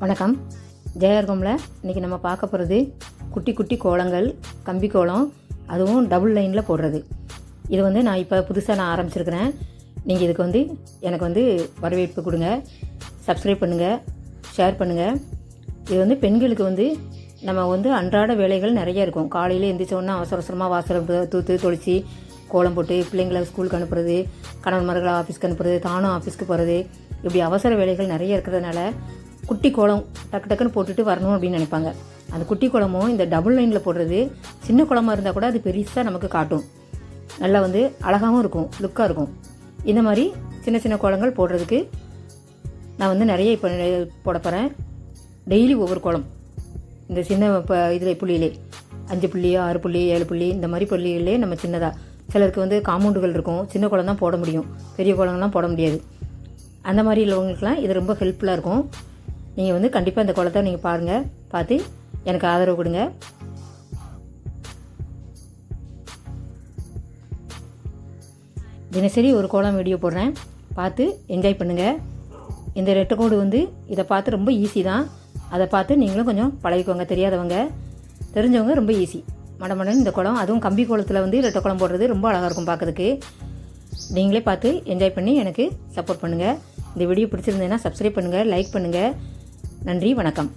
வணக்கம். ஜெயர்கோமில் இன்றைக்கி நம்ம பார்க்க போகிறது குட்டி குட்டி கோலங்கள் கம்பி கோலம் அதுவும் டபுள் லைனில் போடுறது. இது வந்து நான் இப்போ புதுசாக நான் ஆரம்பிச்சிருக்கிறேன். நீங்கள் இதுக்கு வந்து எனக்கு வந்து வரவேற்பு கொடுங்க. சப்ஸ்கிரைப் பண்ணுங்கள் ஷேர் பண்ணுங்கள் இது வந்து பெண்களுக்கு வந்து நம்ம வந்து அன்றாட வேலைகள் நிறைய இருக்கும். காலையில் எந்திரிச்சோன்னா அவசர அவசரமாக வாசல் தூத்து தொளிச்சு கோலம் போட்டு பிள்ளைங்களை ஸ்கூலுக்கு அனுப்புறது கணவன்மார்களை ஆஃபீஸ்க்கு அனுப்புறது தானும் ஆஃபீஸ்க்கு போகிறது இப்படி அவசர வேலைகள் நிறைய இருக்கிறதுனால குட்டி குளம் டக்கு டக்குன்னு போட்டுட்டு வரணும் அப்படின்னு நினைப்பாங்க. அந்த குட்டி குளமும் இந்த டபுள் லைனில் போடுறது சின்ன குளமாக இருந்தால் கூட அது பெருசாக நமக்கு காட்டும். நல்லா வந்து அழகாகவும் இருக்கும் லுக்காக இருக்கும். இந்த மாதிரி சின்ன சின்ன குளங்கள் போடுறதுக்கு நான் வந்து நிறைய இப்போ போட போகிறேன் டெய்லி ஒவ்வொரு குளம் இந்த சின்ன இப்போ இதில் புள்ளியிலே அஞ்சு புள்ளி ஆறு புள்ளி ஏழு புள்ளி இந்த மாதிரி புள்ளிகளே நம்ம சின்னதாக சிலருக்கு வந்து காம்பவுண்டுகள் இருக்கும் சின்ன குளம் தான் போட முடியும். பெரிய குளம்லாம் போட முடியாது. அந்த மாதிரி உள்ளவங்களுக்குலாம் இது ரொம்ப ஹெல்ப்ஃபுல்லாக இருக்கும். நீங்கள் வந்து கண்டிப்பாக இந்த குளத்தை நீங்கள் பாருங்கள் பார்த்து எனக்கு ஆதரவு கொடுங்க. தினசரி ஒரு கோலம் வீடியோ போடுறேன். பார்த்து என்ஜாய் பண்ணுங்கள் இந்த ரெட்டை கோடு வந்து இதை பார்த்து ரொம்ப ஈஸி தான். அதை பார்த்து நீங்களும் கொஞ்சம் பழகிக்கோங்க. தெரியாதவங்க. தெரிஞ்சவங்க ரொம்ப ஈஸி மடமடன் இந்த குளம் அதுவும் கம்பி குளத்தில் வந்து ரெட்டை குளம் போடுறது ரொம்ப அழகாக இருக்கும் பார்க்கறதுக்கு. நீங்களே பார்த்து என்ஜாய் பண்ணி எனக்கு சப்போர்ட் பண்ணுங்கள் இந்த வீடியோ பிடிச்சிருந்ததுன்னா சப்ஸ்கிரைப் பண்ணுங்கள் லைக் பண்ணுங்கள் நன்றி வணக்கம்.